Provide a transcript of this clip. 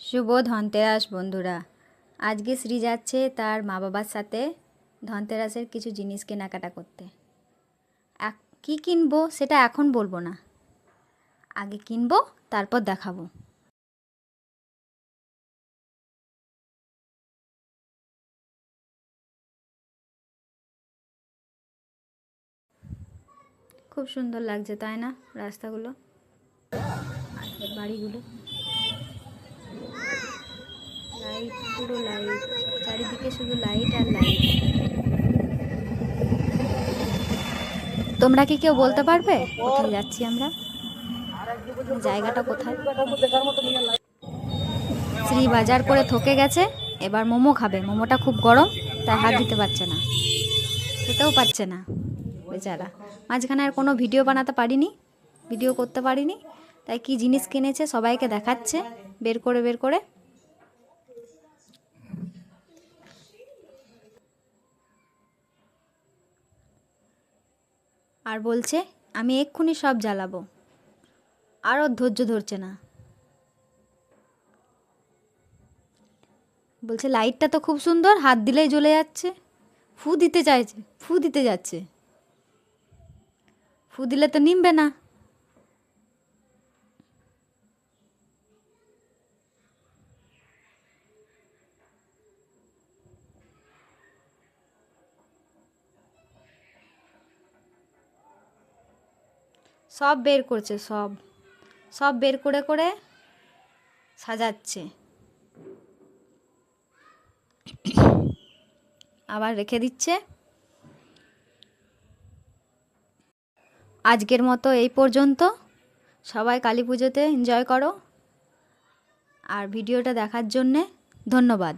শুভ ধনতেরাস, বন্ধুরা। আজকে শ্রী যাচ্ছে তার মা বাবার সাথে ধনতেরাসের কিছু জিনিস কেনাকাটা করতে। কী কিনবো সেটা এখন বলব না। আগে কিনবো, তারপর দেখাবো। খুব সুন্দর লাগছে, তাই না? রাস্তাগুলো। বাড়িগুলো লাইট পুরো লাইট চারিদিকে শুধু লাইট আর লাইট তোমরা কি কেউ বলতে পারবে? কোথায় যাচ্ছি আমরা? জায়গাটা কোথায়? শ্রী বাজার করে থকে গেছে, এবার মোমো খাবে। মোমোটা খুব গরম, তাই হাত দিতে পারছে না। খেতেও পারছে না। বেচারা। মাঝখানে আর কোনো ভিডিও বানাতে পারিনি ভিডিও করতে পারিনি, তাই কি জিনিস কিনেছে সবাইকে দেখাচ্ছে, বের করে বের করে। আর বলছে, আমি এক্ষুনি সব জ্বালাবো। আর ধৈর্য ধরছে না। বলছে, লাইটটা তো খুব সুন্দর, হাত দিলেই জ্বলে যাচ্ছে। ফু দিতে চাইছে, ফু দিতে যাচ্ছে। ফু দিলে তো নিমবে না। সব বের করছে, সব। সব বের করে করে সাজাচ্ছে। আবার রেখে দিচ্ছে। আজকের মতো এই পর্যন্ত। সবাই কালী পুজোতে এনজয় করো। আর ভিডিওটা দেখার জন্যে ধন্যবাদ।